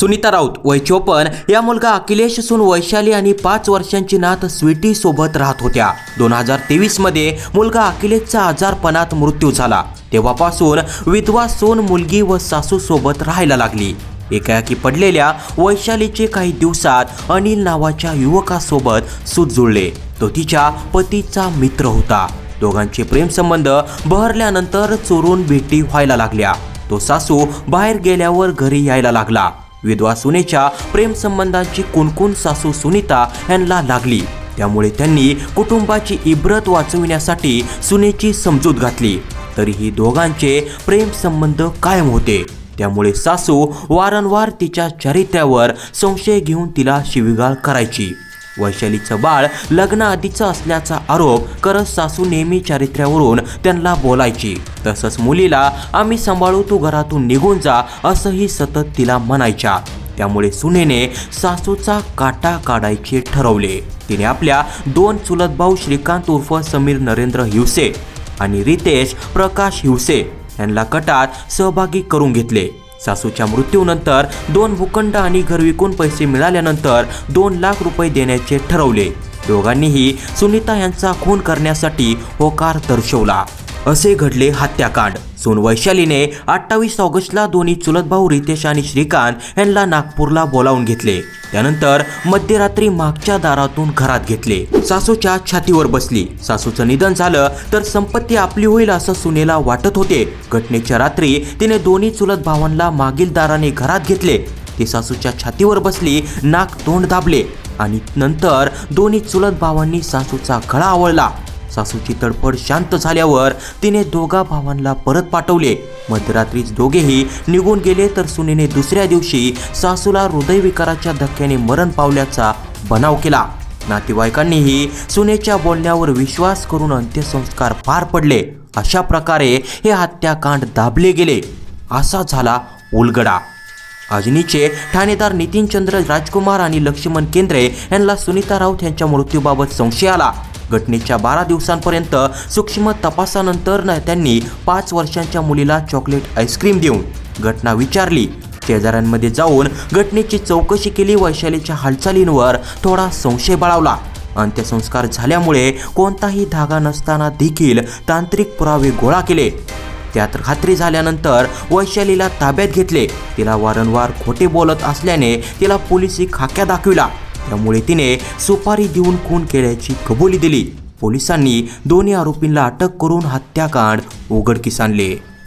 सुनीता राऊत वय चोपन्न या मुलगा अखिलेश असून वैशाली आणि पाच वर्षांची नात स्वीटी सोबत राहत होत्या. दोन हजार तेवीसमध्ये मुलगा अखिलेशचा आजारपणात मृत्यू झाला. तेव्हापासून विधवा सोन मुलगी व सासू सोबत राहायला लागली. एकाएकी पडलेल्या वैशालीचे काही दिवसात अनिल नावाच्या युवकासोबत सूत जुळले. तो तिच्या पतीचा मित्र होता. दोघांचे प्रेमसंबंध बहरल्यानंतर चोरून भेटी व्हायला लागल्या. तो सासू बाहेर गेल्यावर घरी यायला लागला. विधवा सुनेच्या प्रेमसंबंधांची कुणकुण सासू सुनीता यांना लागली. त्यामुळे त्यांनी कुटुंबाची इब्रत वाचविण्यासाठी सुनेची समजूत घातली. तरीही दोघांचे प्रेमसंबंध कायम होते. त्यामुळे सासू वारंवार तिच्या चारित्र्यावर संशय घेऊन तिला शिवीगाळ करायची. वैशालीचं बाळ लग्नाआधीचं असल्याचा आरोप करत सासू नेहमी चारित्र्यावरून त्यांना बोलायची. तसंच मुलीला आम्ही सांभाळू तू घरातून निघून जा असंही सतत तिला म्हणायच्या. त्यामुळे सुनेने सासूचा काटा काढायचे ठरवले. तिने आपल्या दोन चुलत भाऊ श्रीकांत उर्फ समीर नरेंद्र हिवसे आणि रितेश प्रकाश हिवसे यांना कटात सहभागी करून घेतले. सासूच्या मृत्यूनंतर दोन भूखंड आणि घर विकून पैसे मिळाल्यानंतर दोन लाख रुपये देण्याचे ठरवले. दोघांनीही सुनीता यांचा खून करण्यासाठी होकार दर्शवला. असे घडले हत्याकांड. सोन वैशालीने अठ्ठावीस ऑगस्टला दोन्ही चुलत भाऊ रितेश आणि श्रीकांत यांना नागपूरला बोलावून घेतले. त्यानंतर मध्यरात्री मागच्या दारातून घरात घेतले. सासूच्या छातीवर बसली. सासूचं निधन झालं तर संपत्ती आपली होईल असं सुनेला वाटत होते. घटनेच्या रात्री तिने दोन्ही चुलत भावांना मागील दाराने घरात घेतले. ती सासूच्या छातीवर बसली नाक तोंड दाबले आणि नंतर दोन्ही चुलत भावांनी सासूचा गळा आवळला. सासूची तडफड शांत झाल्यावर तिने दोघा भावांना परत पाठवले. मध्यरात्रीच दोघेही निघून गेले तर सुनेने दुसऱ्या दिवशी सासूला हृदयविकाराच्या धक्क्याने मरण पावल्याचा बनाव केला. नातेवाईकांनीही सुनेच्या बोलण्यावर विश्वास करून अंत्यसंस्कार पार पडले. अशा प्रकारे हे हत्याकांड दाबले गेले. असा झाला उलगडा. अजनीचे ठाणेदार नितीनचंद्र राजकुमार आणि लक्ष्मण केंद्रे यांना सुनीता राऊत यांच्या मृत्यूबाबत संशय आला. घटनेच्या बारा दिवसांपर्यंत सूक्ष्म तपासानंतर न त्यांनी पाच वर्षांच्या मुलीला चॉकलेट आईस्क्रीम देऊन घटना विचारली. शेजाऱ्यांमध्ये जाऊन घटनेची चौकशी केली वैशालीच्या हालचालींवर थोडा संशय बळावला अंत्यसंस्कार झाल्यामुळे कोणताही धागा नसताना देखील तांत्रिक पुरावे गोळा केले. त्यात खात्री झाल्यानंतर वैशालीला ताब्यात घेतले. तिला वारंवार खोटे बोलत असल्याने तिला पोलिसी खाक्या दाखविला. त्यामुळे तिने सुपारी देऊन खून केल्याची कबुली दिली. पोलिसांनी दोन्ही आरोपींना अटक करून हत्याकांड उघडकीस आणले.